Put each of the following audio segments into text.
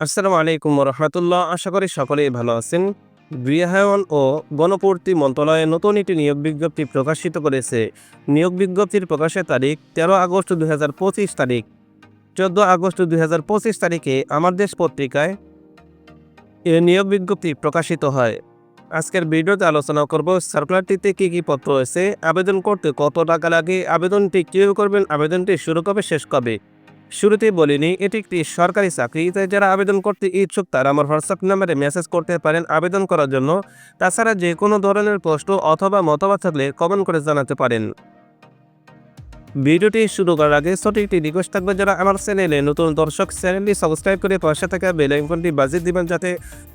আসসালামু আলাইকুম রহমতুল্লাহ আশা করি সকলেই ভালো আছেন। গৃহায়ন ও গণপূর্তি মন্ত্রণালয়ে নতুন একটি নিয়োগ বিজ্ঞপ্তি প্রকাশিত করেছে। নিয়োগ বিজ্ঞপ্তির প্রকাশের তারিখ তেরো আগস্ট দু হাজার পঁচিশ তারিখ। চোদ্দ আগস্ট দুই হাজার পঁচিশ তারিখে আমার দেশ পত্রিকায় এ নিয়োগ বিজ্ঞপ্তি প্রকাশিত হয়। আজকের ভিডিওতে আলোচনা করব সার্কুলারটিতে কী কী পত্র রয়েছে, আবেদন করতে কত টাকা লাগে, আবেদনটি কীভাবে করবেন, আবেদনটি শুরু কবে, শেষ কবে? শুরুতেই বলিনি, এটি একটি সরকারি চাকরি। তাই যারা আবেদন করতে ইচ্ছুক, তারা আমার হোয়াটসঅ্যাপ নাম্বারে মেসেজ করতে পারেন আবেদন করার জন্য। তাছাড়া যে কোনো ধরনের প্রশ্ন অথবা মতামত থাকলে কমেন্ট করে জানাতে পারেন। ভিডিওটি শুরু করার আগে ছোট একটি রিকোয়েস্ট থাকবে যারা আমার চ্যানেলে নতুন দর্শক চ্যানেলটি সাবস্ক্রাইব করে পাশে থাকা বেল আইকনটি বাজিয়ে দিবেন যাতে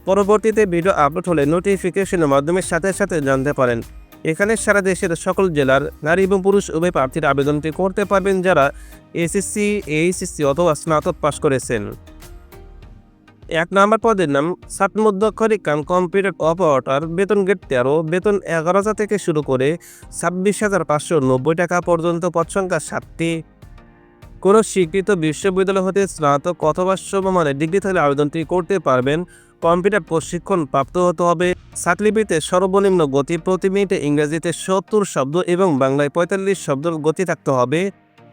পরবর্তীতে ভিডিও আপলোড হলে নোটিফিকেশনের মাধ্যমে সাথে সাথে জানতে পারেন। এখানে সারা দেশের সকল জেলার নারী এবং পুরুষ উভয় প্রার্থীর আবেদনটি করতে পারবেন যারা এসএসসি এইচএসসি অথবা স্নাতক পাশ করেছেন। এক নম্বর পদের নাম সাত মধ্যক্ষরিক কাম কম্পিউটার অপারেটর। বেতন গেট তেরো, বেতন এগারো হাজার থেকে শুরু করে ছাব্বিশ হাজার পাঁচশো নব্বই টাকা পর্যন্ত পদ সংখ্যা সাতটি। কোনো স্বীকৃত বিশ্ববিদ্যালয় হতে স্নাতক অথবা সমমানের ডিগ্রি থাকলে আবেদনটি করতে পারবেন। কম্পিউটার প্রশিক্ষণ প্রাপ্ত হতে হবে। সাতলিপিতে সর্বনিম্ন গতি প্রতি মিনিটে ইংরেজিতে সত্তর শব্দ এবং বাংলায় পঁয়তাল্লিশ শব্দের গতি থাকতে হবে।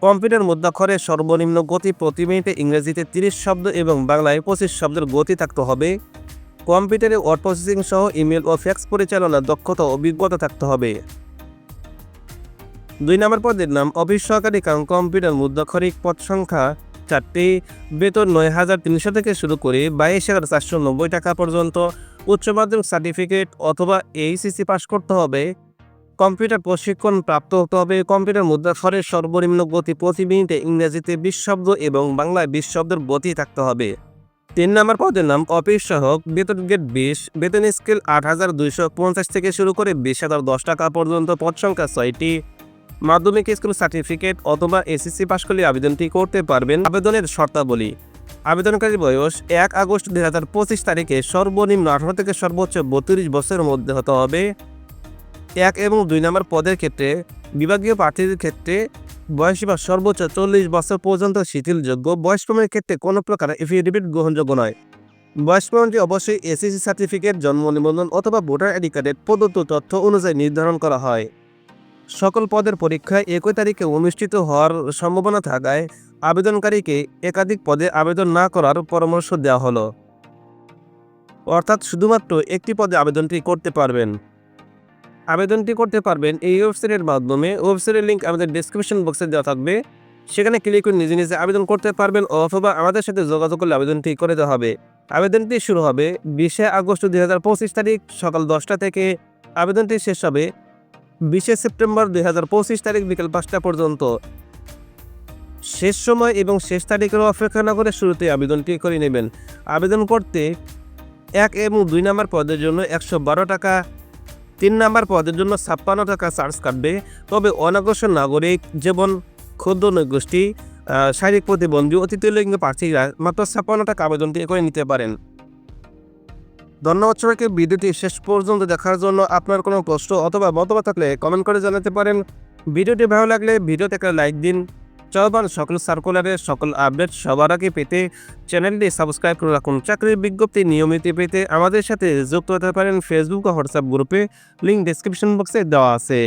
কম্পিউটার মুদ্রাক্ষরে সর্বনিম্ন গতি প্রতি মিনিটে ইংরেজিতে তিরিশ শব্দ এবং বাংলায় পঁচিশ শব্দের গতি থাকতে হবে। কম্পিউটারে ওয়ার্ড প্রসেসিং সহ ইমেল ও ফ্যাক্স পরিচালনার দক্ষতা অভিজ্ঞতা থাকতে হবে। দুই নম্বর পদের নাম অফিস সহকারী কাম কম্পিউটার মুদ্রাক্ষরিক পদ সংখ্যা চারটি। বেতন নয় হাজার তিনশো থেকে শুরু করে বাইশ হাজার চারশো নব্বই টাকা পর্যন্ত। উচ্চ মাধ্যমিক সার্টিফিকেট অথবা এইচএসসি পাস করতে হবে। কম্পিউটার প্রশিক্ষণ প্রাপ্ত হতে হবে। কম্পিউটার মুদ্রাক্ষরের সর্বনিম্ন গতি প্রতি মিনিটে ইংরেজিতে বিশ শব্দ এবং বাংলায় বিশ শব্দের গতি থাকতে হবে। তিন নম্বর পদের নাম অফিস সহক। বেতন গেট বিশ, বেতন স্কেল আট হাজার দুইশো পঞ্চাশ থেকে শুরু করে বিশ হাজার দশ টাকা পর্যন্ত পদ সংখ্যা ছয়টি। মাধ্যমিক স্কুল সার্টিফিকেট অথবা এসএসসি পাশ করলে আবেদনটি করতে পারবেন আবেদনের শর্তাবলী। আবেদনকারীর বয়স এক আগস্ট দুই হাজার পঁচিশ তারিখে সর্বনিম্ন আঠারো থেকে সর্বোচ্চ বত্রিশ বছরের মধ্যে হতে হবে। এক এবং দুই নম্বর পদের ক্ষেত্রে, বিভাগীয় প্রার্থীদের ক্ষেত্রে বয়সীমা সর্বোচ্চ চল্লিশ বছর পর্যন্ত শিথিলযোগ্য। বয়স প্রমাণের ক্ষেত্রে কোনো প্রকার এফিডেভিট গ্রহণযোগ্য নয়। বয়স প্রমাণটি অবশ্যই এসএসসি সার্টিফিকেট, জন্ম নিবন্ধন অথবা ভোটার আইডি কার্ডের প্রদত্ত তথ্য অনুযায়ী নির্ধারণ করা হয়। সকল পদের পরীক্ষা একই তারিখে অনুষ্ঠিত হওয়ার সম্ভাবনা থাকায় আবেদনকারীকে একাধিক পদে আবেদন না করার পরামর্শ দেওয়া হলো। অর্থাৎ শুধুমাত্র একটি পদে আবেদনটি করতে পারবেন। আবেদনটি করতে পারবেন এই ওয়েবসাইটের মাধ্যমে। ওয়েবসাইটের লিঙ্ক আমাদের ডিসক্রিপশন বক্সে দেওয়া থাকবে। সেখানে ক্লিক করে নিজে নিজে আবেদন করতে পারবেন অথবা আমাদের সাথে যোগাযোগ করলে আবেদনটি করে দেওয়া হবে। আবেদনটি শুরু হবে বিশে আগস্ট দুই হাজার পঁচিশ তারিখ সকাল দশটা থেকে। আবেদনটি শেষ হবে বিশে সেপ্টেম্বর দু হাজার পঁচিশ তারিখ বিকেল পাঁচটা পর্যন্ত। শেষ সময় এবং শেষ তারিখের অপেক্ষা না করে শুরুতে আবেদনটি করে নেবেন? আবেদন করতে এক এবং দুই নম্বর পদের জন্য একশো বারো টাকা, তিন নম্বর পদের জন্য ছাপ্পান্ন টাকা চার্জ কাটবে। তবে অনগ্রসর নাগরিক যেমন ক্ষুদ্র নৈগোষ্ঠী শারীরিক প্রতিবন্ধী, অতিথি লিঙ্গ প্রার্থীরা মাত্র ছাপ্পান্ন টাকা আবেদনটি করে নিতে পারেন। ধন্যবাদ সবাইকে। ভিডিওটি শেষ পর্যন্ত দেখার জন্য আপনার কোনো কষ্ট অথবা মতবাদ থাকলে কমেন্ট করে জানাতে পারেন। ভিডিওটি ভালো লাগলে ভিডিওতে একটা লাইক দিন। চলবান সকল সার্কুলারের সকল আপডেট সবার আগে পেতে চ্যানেলটি সাবস্ক্রাইব করে রাখুন। চাকরির বিজ্ঞপ্তি নিয়মিত পেতে আমাদের সাথে যুক্ত হতে পারেন ফেসবুক ও হোয়াটসঅ্যাপ গ্রুপে লিঙ্ক ডিসক্রিপশন বক্সে দেওয়া আছে।